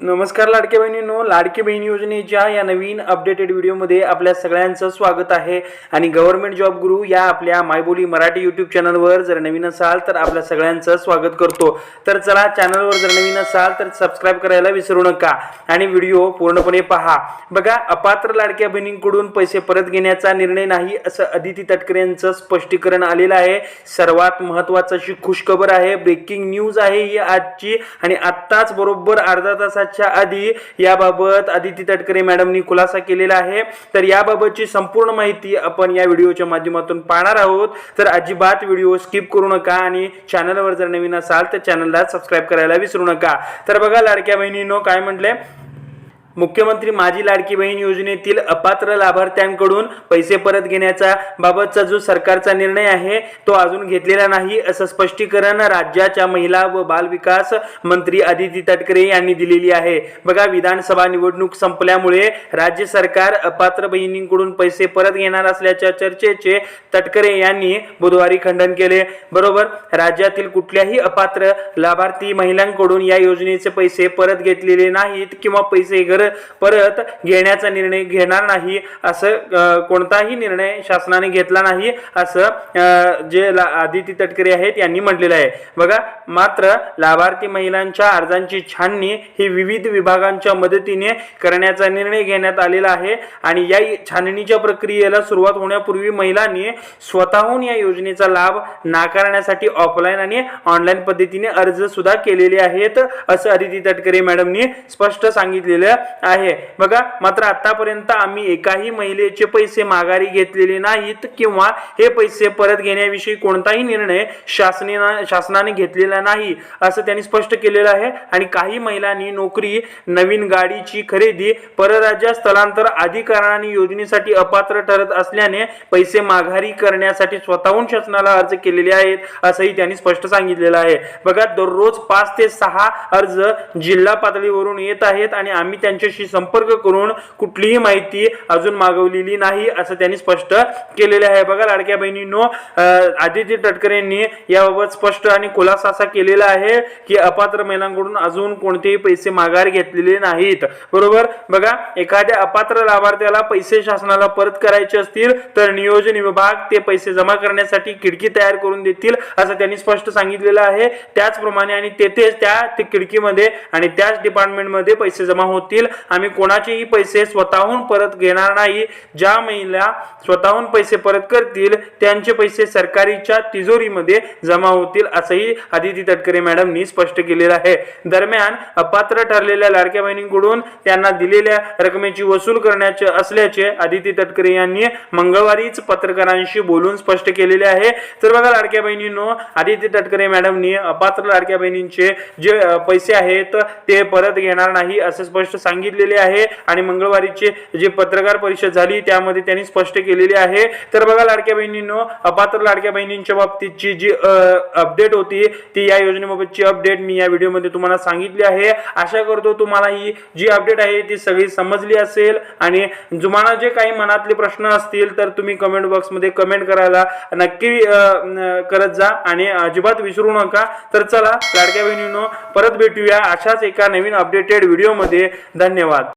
नमस्कार लाडक्या बहिणींनो लाडकी बहीण योजनेच्या या नवीन अपडेटेड व्हिडिओमध्ये आपल्या सगळ्यांचं स्वागत आहे. आणि गव्हर्नमेंट जॉब गुरु या आपल्या मायबोली मराठी यूट्यूब चॅनलवर जर नवीन असाल तर आपल्या सगळ्यांचं स्वागत करतो. तर चला चॅनलवर जर नवीन असाल तर सबस्क्राईब करायला विसरू नका. आणि व्हिडिओ पूर्णपणे पहा. बघा अपात्र लाडक्या बहिणींकडून पैसे परत घेण्याचा निर्णय नाही असं अदिती तटकरे यांचं स्पष्टीकरण आलेलं आहे. सर्वात महत्त्वाचं अशी खुशखबर आहे. ब्रेकिंग न्यूज आहे ही आजची. आणि आत्ताच बरोबर अर्धा तासाच्या आधी याबाबत आदिती तटकरे मॅडमनी खुलासा केलेला आहे. तर याबाबतची संपूर्ण माहिती आपण या व्हिडिओच्या माध्यमातून पाहणार आहोत. तर अजिबात व्हिडिओ स्किप करू नका आणि चॅनलवर जर नवीन असाल तर चॅनलला सबस्क्राईब करायला विसरू नका. तर बघा लाडक्या बहिणीनो काय म्हटलंय मुख्यमंत्री माझी लाडकी बहीण योजनेतील अपात्र लाभार्थ्यांकडून पैसे परत घेण्याचा बाबतचा जो सरकारचा निर्णय आहे तो अजून घेतलेला नाही असं स्पष्टीकरण राज्याच्या महिला व बाल विकास मंत्री आदिती तटकरे यांनी दिलेली आहे. बघा विधानसभा निवडणूक संपल्यामुळे राज्य सरकार अपात्र बहिणींकडून पैसे परत घेणार असल्याच्या चर्चेचे तटकरे यांनी बुधवारी खंडन केले. बरोबर राज्यातील कुठल्याही अपात्र लाभार्थी महिलांकडून या योजनेचे पैसे परत घेतलेले नाहीत किंवा पैसे घर परत घेण्याचा निर्णय घेणार नाही असं कोणताही निर्णय शासनाने घेतला नाही असं जे आदिती तटकरे आहेत यांनी म्हटलेलं आहे. बघा मात्र लाभार्थी महिलांच्या अर्जांची छाननी ही विविध विभागांच्या मदतीने करण्याचा निर्णय घेण्यात आलेला आहे आणि या छाननीच्या प्रक्रियेला सुरुवात होण्यापूर्वी महिलांनी स्वतःहून या योजनेचा लाभ नाकारण्यासाठी ऑफलाईन आणि ऑनलाईन पद्धतीने अर्ज सुद्धा केलेले आहेत असं अदिती तटकरे मॅडमनी स्पष्ट सांगितलेलं आहे. बघा मात्र आतापर्यंत आम्ही एकाही महिलेचे पैसे माघारी घेतलेले नाहीत किंवा हे पैसे परत घेण्याविषयी कोणताही निर्णय शासनाने शासनाने घेतलेला नाही असं त्यांनी स्पष्ट केलेलं आहे. आणि काही महिलांनी नोकरी नवीन गाडीची खरेदी परराज्यात स्थलांतर अधिकाराने योजनेसाठी अपात्र ठरत असल्याने पैसे माघारी करण्यासाठी स्वतःहून शासनाला अर्ज केलेले आहेत असंही त्यांनी स्पष्ट सांगितलेलं आहे. बघा दररोज पाच ते सहा अर्ज जिल्हा पातळीवरून येत आहेत आणि आम्ही त्यांच्याशी संपर्क करून कुठलीही माहिती अजून मागवलेली नाही असं त्यांनी स्पष्ट केलेले आहे. बघा लाडक्या बहिणींनो आदित्य तटकरे यांनी याबाबत स्पष्ट आणि खुलासा असा केलेला आहे की अपात्र महिलांकडून अजून कोणतेही पैसे माघार घेतलेले नाहीत. बरोबर? बघा एखाद्या अपात्र लाभार्थ्याला पैसे शासनाला परत करायचे असतील तर नियोजन विभाग ते पैसे जमा करण्यासाठी खिडकी तयार करून देतील असं त्यांनी स्पष्ट सांगितलेलं आहे. त्याचप्रमाणे आणि तेथेच त्या ते खिडकीमध्ये आणि त्याच डिपार्टमेंटमध्ये पैसे जमा होतील आम्ही कोणाचेही पैसे स्वतःहून परत घेणार नाही. ज्या महिला स्वतःहून पैसे परत करतील त्यांचे पैसे सरकारीच्या तिजोरीमध्ये जमा होतील असंही आदिती तटकरे मॅडमनी स्पष्ट केलेलं आहे. दरम्यान अपात्र ठरलेल्या लाडक्या बहिणींकडून त्यांना दिलेल्या रकमेची वसूल करण्याचे असल्याचे आदिती तटकरे यांनी मंगळवारीच पत्रकारांशी बोलून स्पष्ट केलेले आहे. तर बघा लाडक्या बहिणींनो आदिती तटकरे मॅडमनी अपात्र लाडक्या बहिणींचे जे पैसे आहेत ते परत घेणार नाही असं स्पष्ट सांगितलेले आहे आणि मंगळवारीचे जे पत्रकार परिषद झाली त्यामध्ये त्यांनी स्पष्ट केलेले आहे. तर बघा लाडक्या बहिणींनो अपात्र लाडक्या बहिणींच्या बाबतीतची जी अपडेट होती ती या योजनेबाबतची अपडेट मी या व्हिडिओमध्ये तुम्हाला सांगितली आहे. आशा करतो तुम्हाला ही जी अपडेट आहे ती सगळी समजली असेल. आणि तुम्हाला जे काही मनातले प्रश्न असतील तर तुम्ही कमेंट बॉक्समध्ये कमेंट करायला नक्की करत जा. आणि अजिबात विसरू नका. तर चला लाडक्या बहिणींनो परत भेटूया अशाच एका नवीन अपडेटेड व्हिडिओमध्ये धन्यवाद.